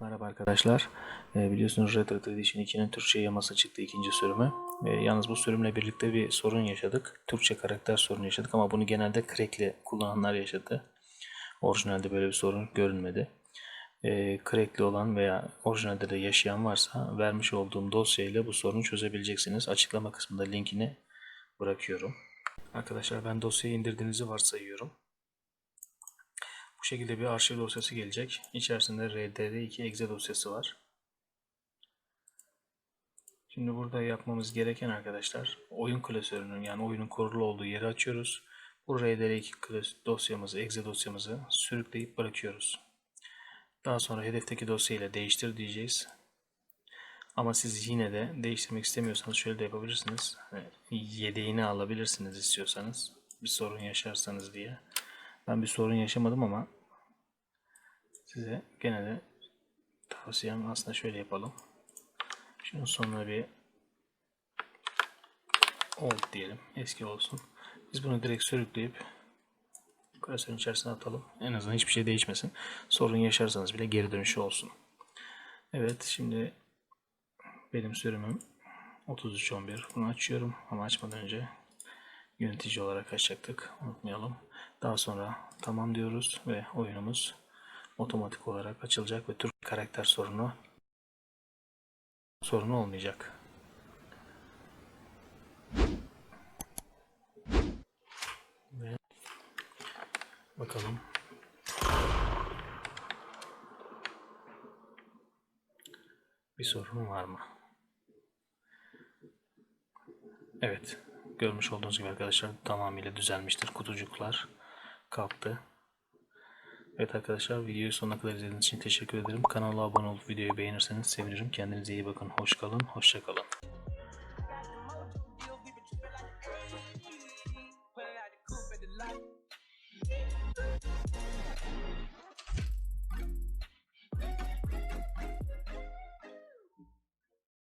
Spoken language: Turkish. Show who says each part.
Speaker 1: Merhaba arkadaşlar. Ee, biliyorsunuz Red Dead Redemption 2'nin Türkçe yaması çıktı ikinci sürümü. Ee, yalnız bu sürümle birlikte bir sorun yaşadık. Türkçe karakter sorunu yaşadık ama bunu genelde crack'li kullananlar yaşadı. Orijinalde böyle bir sorun görünmedi. Ee, crack'li olan veya orijinalde de yaşayan varsa vermiş olduğum dosyayla bu sorunu çözebileceksiniz. Açıklama kısmında linkini bırakıyorum. Arkadaşlar ben dosyayı indirdiğinizi varsayıyorum. Bu şekilde bir arşiv dosyası gelecek. İçerisinde RDR2 exe dosyası var. Şimdi burada yapmamız gereken arkadaşlar oyun klasörünün yani oyunun kurulu olduğu yeri açıyoruz. Bu RDR2 klas- dosyamızı, exe dosyamızı sürükleyip bırakıyoruz. Daha sonra hedefteki dosyayla değiştir diyeceğiz. Ama siz yine de değiştirmek istemiyorsanız şöyle de yapabilirsiniz. Hani Yedeğini alabilirsiniz istiyorsanız. Bir sorun yaşarsanız diye. Ben bir sorun yaşamadım ama size gene de tavsiyem aslında şöyle yapalım. Şunun sonuna bir old diyelim. Eski olsun. Biz bunu direkt sürükleyip klasörün içerisine atalım. En azından hiçbir şey değişmesin. Sorun yaşarsanız bile geri dönüşü olsun. Evet şimdi benim sürümüm 3311. Bunu açıyorum ama açmadan önce yönetici olarak açacaktık. Unutmayalım. Daha sonra tamam diyoruz ve oyunumuz otomatik olarak açılacak ve Türk karakter sorunu sorunu olmayacak. Ve bakalım. Bir sorun var mı? Evet. Görmüş olduğunuz gibi arkadaşlar tamamıyla düzelmiştir. Kutucuklar kalktı. Evet arkadaşlar videoyu sonuna kadar izlediğiniz için teşekkür ederim. Kanala abone olup videoyu beğenirseniz sevinirim. Kendinize iyi bakın. Hoş kalın. Hoşça kalın.